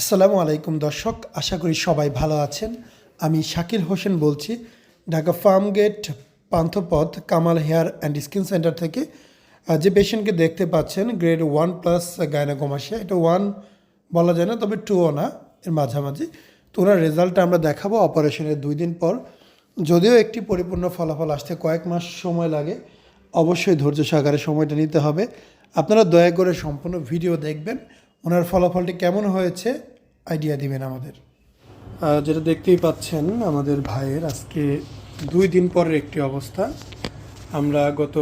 আসসালামু আলাইকুম দর্শক, আশা করি সবাই ভালো আছেন। আমি শাকিল হোসেন বলছি, Dhaka Farm Gate, Panthapath, Kamal hair and skin centre থেকে। যে পেশেন্টকে দেখতে পাচ্ছেন, গ্রেড ওয়ান প্লাস গায়নাকোমাসিয়া এটা ওয়ান বলা যায় না, তবে টুও না, এর মাঝামাঝি। তো ওনার রেজাল্টটা আমরা দেখাবো অপারেশনের দুই দিন পর। যদিও একটি পরিপূর্ণ ফলাফল আসতে কয়েক মাস সময় লাগে, অবশ্যই ধৈর্য সহকারে সময়টা নিতে হবে। আপনারা দয়া করে সম্পূর্ণ ভিডিও দেখবেন ওনার ফলাফলটি কেমন হয়েছে? আইডিয়া দিবেন আমাদের। যেটা দেখতেই পাচ্ছেন, আমাদের ভাইয়ের আজকে দুই দিন পরের একটি অবস্থা। আমরা গত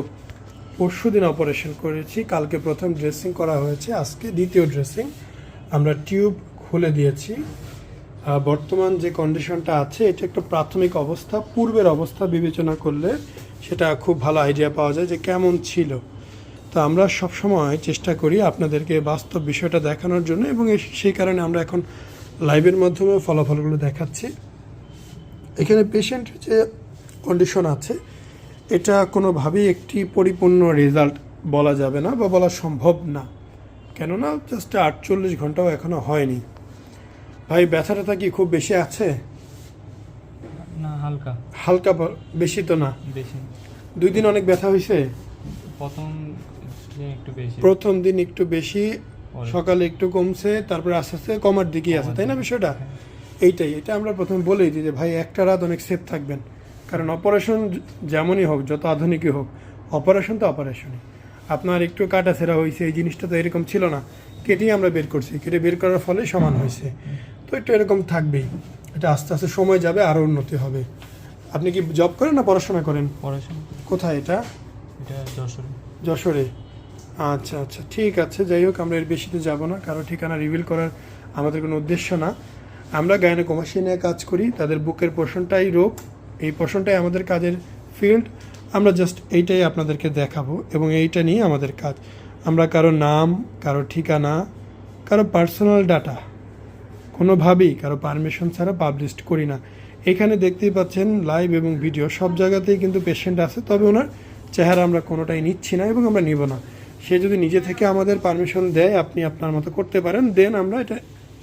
পরশু দিন অপারেশন করেছি, কালকে প্রথম ড্রেসিং করা হয়েছে, আজকে দ্বিতীয় ড্রেসিং আমরা টিউব খুলে দিয়েছি। বর্তমান যে কন্ডিশনটা আছে, এটা একটা প্রাথমিক অবস্থা, পূর্বের অবস্থা বিবেচনা করলে সেটা খুব ভালো আইডিয়া পাওয়া যায় যে কেমন ছিল। তো আমরা সবসময় চেষ্টা করি আপনাদেরকে বাস্তব বিষয়টা দেখানোর জন্য এবং সেই কারণে আমরা এখন লাইভের মাধ্যমে ফলাফলগুলো দেখাচ্ছি। এখানে পেশেন্ট যে কন্ডিশন আছে এটা কোনোভাবেই একটি পরিপূর্ণ রেজাল্ট বলা যাবে না বা বলা সম্ভব না। কেননা জাস্ট আটচল্লিশ ঘন্টাও এখনও হয়নি। ভাই ব্যথা ট্যাথা কি খুব বেশি আছে? না হালকা। হালকা বেশি তো না। বেশি। দুই দিন অনেক ব্যথা হয়েছে? প্রথম প্রথম দিন একটু বেশি সকালে একটু কমছে তারপরে আস্তে আস্তে কমার দিকেই আছে তাই না বিষয়টা? এইটাই এটা আমরা প্রথমে বলেই দিই যে ভাই একটা রাত অনেক সেফ থাকবেন। কারণ অপারেশন যেমনই হোক যত আধুনিকই হোক অপারেশন তো অপারেশনই আপনার একটু কাটা ছেঁড়া হয়েছে এই জিনিসটা তো এরকম ছিল না। কেটেই আমরা বের করছি কেটে বের করার ফলে সমান হয়েছে। তো একটু এরকম থাকবেই। এটা আস্তে আস্তে সময় যাবে আরও উন্নতি হবে। আপনি কি জব করেন না পড়াশোনা করেন? পড়াশোনা কোথায় এটা? এটা যশোরে। যশোরে। আচ্ছা আচ্ছা ঠিক আছে, যাই হোক, আমরা এর বেশিতে যাব না, কারও ঠিকানা রিভিল করার আমাদের কোনো উদ্দেশ্য না। আমরা গায়নোকমাসি নিয়ে কাজ করি, তাদের বুকের পোষণটাই রোগ, এই পোষণটাই আমাদের কাজের ফিল্ড আমরা জাস্ট এইটাই আপনাদেরকে দেখাবো এবং এইটা নিয়ে আমাদের কাজ। আমরা কারও নাম, কারও ঠিকানা, কারও পার্সোনাল ডাটা কোনোভাবেই কারও পারমিশন ছাড়া পাবলিশ করি না। এখানে দেখতেই পাচ্ছেন লাইভ এবং ভিডিও সব জায়গাতেই কিন্তু পেশেন্ট আছে, তবে ওনার চেহারা আমরা কোনোটাই নিচ্ছি না এবং আমরা নিব না। সে যদি নিজে থেকে আমাদের পারমিশন দেয় আপনি আপনার মতো করতে পারেন দেন আমরা এটা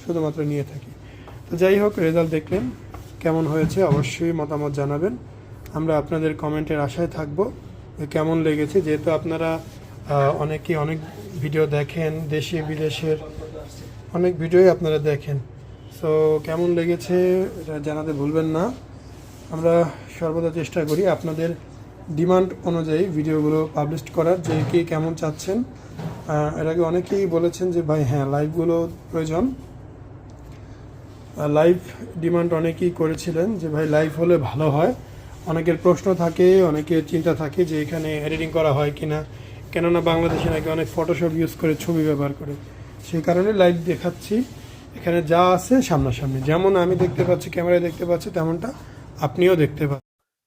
শুধুমাত্র নিয়ে থাকি। তো যাই হোক রেজাল্ট দেখলেন কেমন হয়েছে অবশ্যই মতামত জানাবেন। আমরা আপনাদের কমেন্টের আশায় থাকব কেমন লেগেছে। যেহেতু আপনারা আহ, অনেকেই অনেক ভিডিও দেখেন দেশে বিদেশের অনেক ভিডিওই আপনারা দেখেন। সো কেমন লেগেছে এটা জানাতে ভুলবেন না। আমরা সর্বদা চেষ্টা করি আপনাদের ডিমান্ড অনুযায়ী ভিডিওগুলো পাবলিশ করার যে কে কেমন চাচ্ছেন। এর আগে অনেকেই বলেছেন যে, ভাই হ্যাঁ লাইভগুলো প্রয়োজন। লাইভ ডিমান্ড অনেকেই করেছিলেন যে, ভাই লাইভ হলে ভালো হয়। অনেকের প্রশ্ন থাকে, অনেকের চিন্তা থাকে যে, এখানে এডিটিং করা হয় কিনা। কেননা বাংলাদেশে নাকি অনেক ফটোশপ ইউজ করে ছবি ব্যবহার করে। সেই কারণে লাইভ দেখাচ্ছি। এখানে যা আছে সামনাসামনি। যেমন আমি দেখতে পাচ্ছি, ক্যামেরায় দেখতে পাচ্ছি, তেমনটা আপনিও দেখতে পাচ্ছেন।